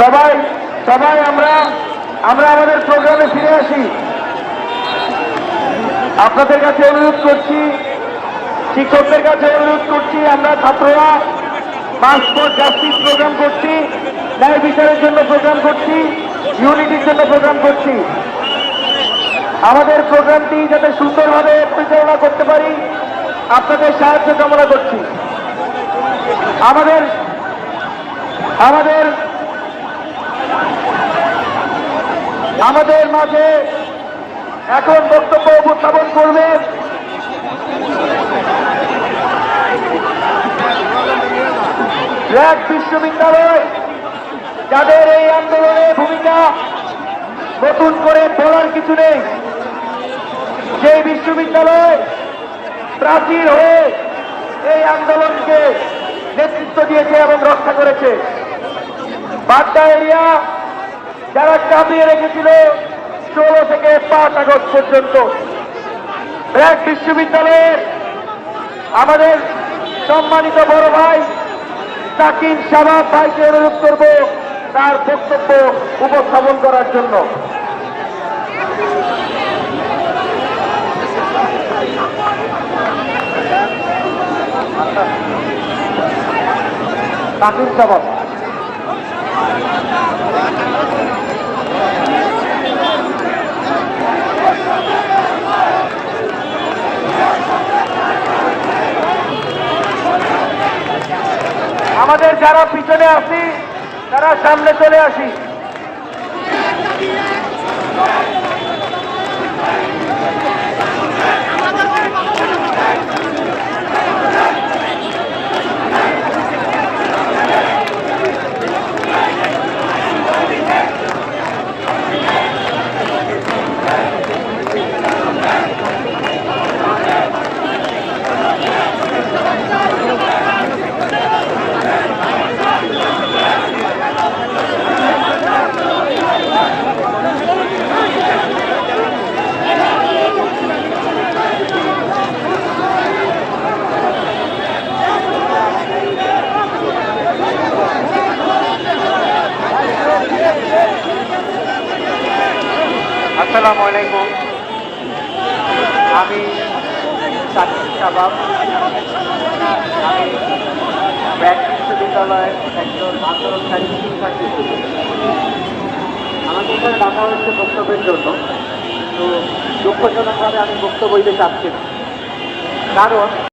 সবাই সবাই আমরা আমরা আমাদের প্রোগ্রামে ফিরে আসি। আপনাদের কাছে অনুরোধ করছি, শিক্ষকদের কাছে অনুরোধ করছি, আমরা ছাত্ররা পাসপোর্ট জাস্টিস প্রোগ্রাম করছি, ন্যায় বিচারের জন্য প্রোগ্রাম করছি ইউনিটির জন্য প্রোগ্রাম করছি। আমাদের প্রোগ্রামটি যাতে সুন্দরভাবে পরিচালনা করতে পারি, আপনাদের সাহায্য কামনা করছি। আমাদের আমাদের আমাদের মাঝে এখন বক্তব্য উপস্থাপন করবেন ব্র্যাক বিশ্ববিদ্যালয়। যাদের এই আন্দোলনের ভূমিকা নতুন করে বলার কিছু নেই যে বিশ্ববিদ্যালয় প্রাচীর হয়ে এই আন্দোলনকে নেতৃত্ব দিয়েছে এবং রক্ষা করেছে। বাড্ডা এরিয়া কাঁপিয়ে রেখেছিল ষোলো থেকে পাঁচ আগস্ট পর্যন্ত। ব্র্যাক বিশ্ববিদ্যালয়ের আমাদের সম্মানিত বড় ভাই সাকিব শাবাব ভাইকে অনুরোধ করব তার বক্তব্য উপস্থাপন করার জন্য। সাকিব শাবাব আমাদের যারা পিছনে আসি তারা সামনে চলে আসি। আসসালামু আলাইকুম। আমি সাকিব শাবাব আমি ব্যাক বিশ্ববিদ্যালয়ের একজন আন্দোলনকারী শিক্ষার্থী। আমাকে এখানে ডাকা হচ্ছে বক্তব্যের জন্য। তো দুঃখজনকভাবে আমি বক্তব্য দিতে চাচ্ছি না। কারণ